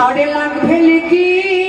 और लग भेल की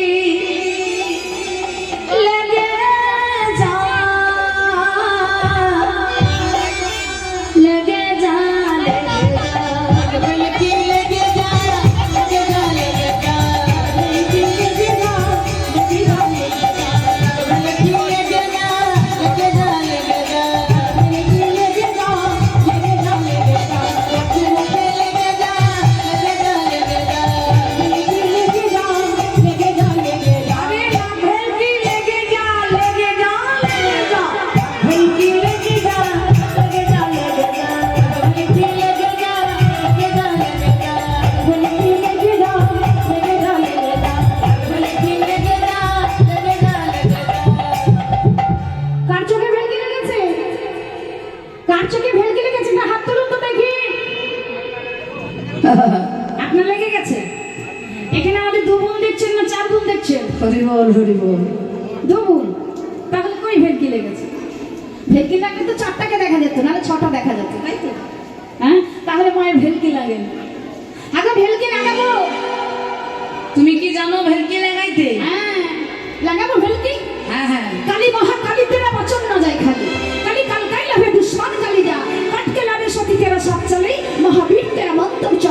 এখানে আমাদের দু বোন দেখছেন না চার বোন দেখছেন? হরি বল হরি বল। দু বোন? তাহলে কই ভেটকি লেগেছে? ভেটকি লাগলে তো চারটাকে দেখা যেত নাহলে ছটা দেখা যেত তাই তো? হ্যাঁ? তাহলে মায়ের ভেলকি লাগে আগে ভেলকি লাগাবো। তুমি কি জানো ভেলকি লাগাইতে? হ্যাঁ। লাগাবো ভেলকি? হ্যাঁ হ্যাঁ। কালি মহা কালি তেরা বচন না যায় খালি। কালি কাল কাই লাভে দুশ্মন কালি যা কাটকে লাভে সতী তেরা সব চলে। মহাবীর তেরা মন্ত্র চলে।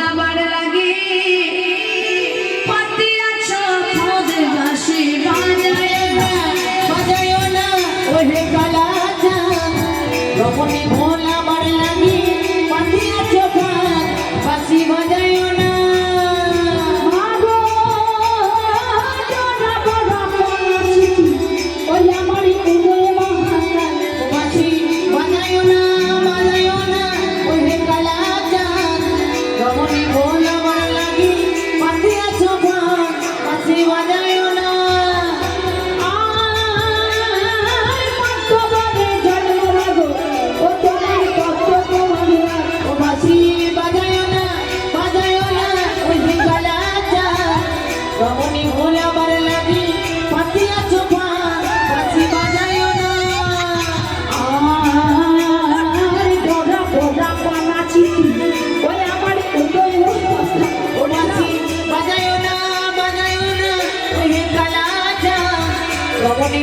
con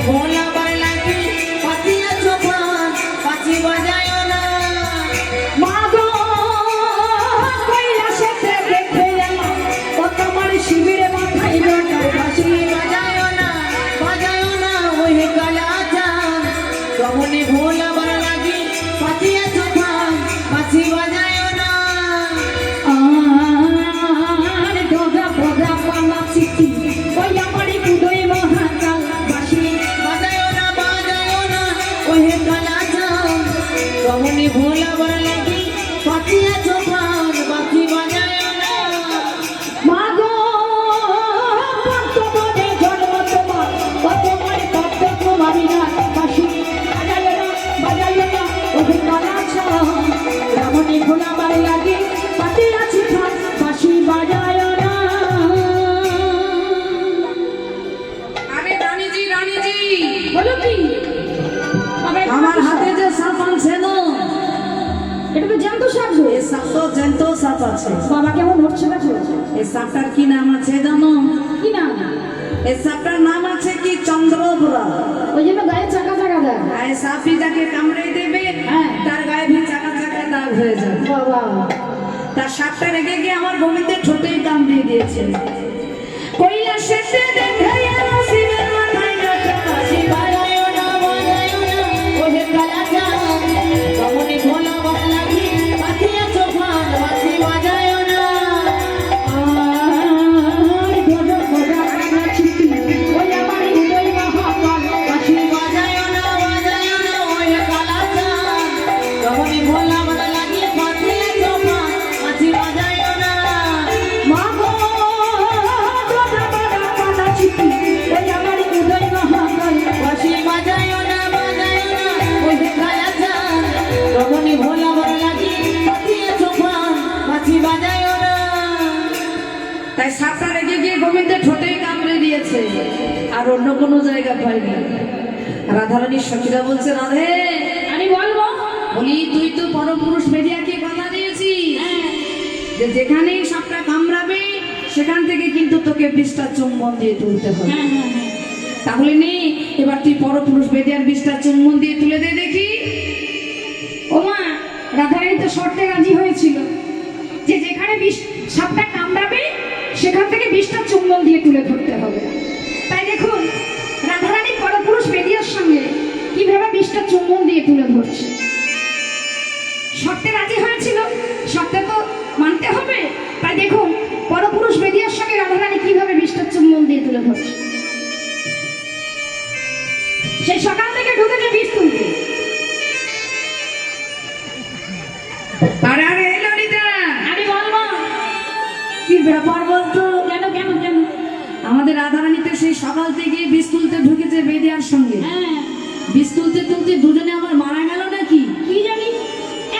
una সাপ জ্যান্ত সাপ আছে। বাবা কেমন হচ্ছে না চলছে এই সাপটার কি নাম আছে জানো? কি নাম? এই সাপটার নাম আছে কি চন্দ্রপুরা ওই জন্য গায়ে চাকা চাকা দাগ গায়ে সাপই কামড়ে দেবে হ্যাঁ। তার গায়ে ভি চাকা চাকা দাগ হয়ে যাবে বাবা। তার সাপটা রেগে গিয়ে আমার ভূমিতে ঠোঁটেই কামড়িয়ে দিয়েছে। কৈলাসেতে দেখে কোনো জায়গা পাইনি। রাধারানীর সখীরা বলছে রাধে আমি বলব। বলি তুই তো পরপুরুষ মেরিয়াকে কথা দিয়েছিস। হ্যাঁ যে যেখানে সাপটা কামড়াবে সেখান থেকে কিন্তু তোকে বিষটা চুম্বন দিয়ে তুলতে হবে। হ্যাঁ হ্যাঁ হ্যাঁ। তাহলে নে এবার তুই পরপুরুষ বেদিয়ার বিষটা চুম্বন দিয়ে তুলে দে দেখি। ওমা রাধারানী তো শর্তে রাজি হয়েছিল। যে যেখানে বিষ সাপটা কামড়াবে সেখান থেকে বিষটা চুম্বন দিয়ে তুলে ধরতে হবে। তাই দেখুন রাধারানী পরপুরুষ বেদিয়ার সঙ্গে কীভাবে বিষটা চুম্বন দিয়ে তুলে ধরছে। শর্তে রাজি হয়েছিল শর্তে তো মানতে হবে। তাই দেখুন পরপুরুষ বেদিয়ার সঙ্গে রাধারানী কীভাবে বিষটা চুম্বন দিয়ে তুলে ধরছে। সেই সকাল থেকে ঢুকেছে বিষ তুলতে আরে ললিতা আমি বলব কি ব্যাপার বলতো? আমাদের রাধারানী তো সেই সকাল থেকে বীজ তুলতে ঢুকেছে বেদিয়ার সঙ্গে হ্যাঁ বীজ তুলতে তুলতে দুজনে আমার মারা গেল নাকি কি জানি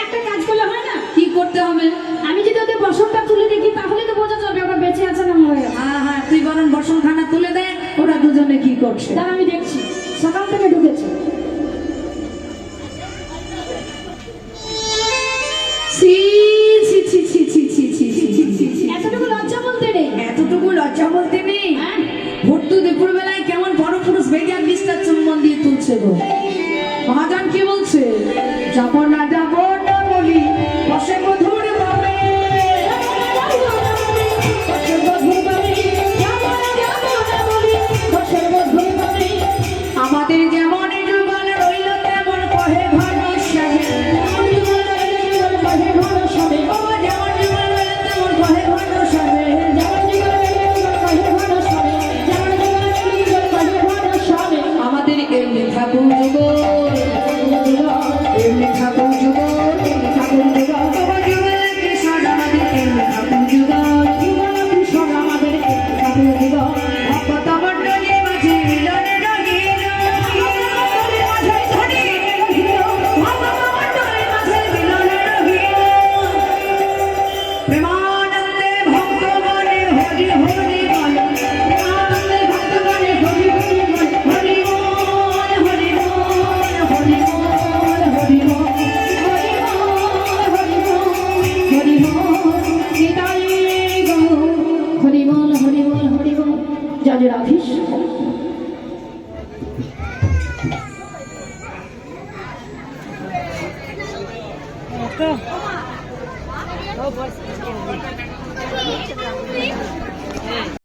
একটা কাজ করলে হয় না কি করতে হবে আমি যদি ওদের বসনটা তুলে দেখি তাহলে তো বোঝা যাবে ওরা বেঁচে আছে না মরে হ্যাঁ হ্যাঁ তুই বরং বসন খানা তুলে দে ওরা দুজনে কি করছে তার আমি দেখছি সকাল থেকে ঢুকেছে ছি ছি ছি ছি ছি ছি ছি ছি ছি ছি ছি। এতটুকু লজ্জা বলতে নেই এতটুকু লজ্জা বলতে 要接到停尸房。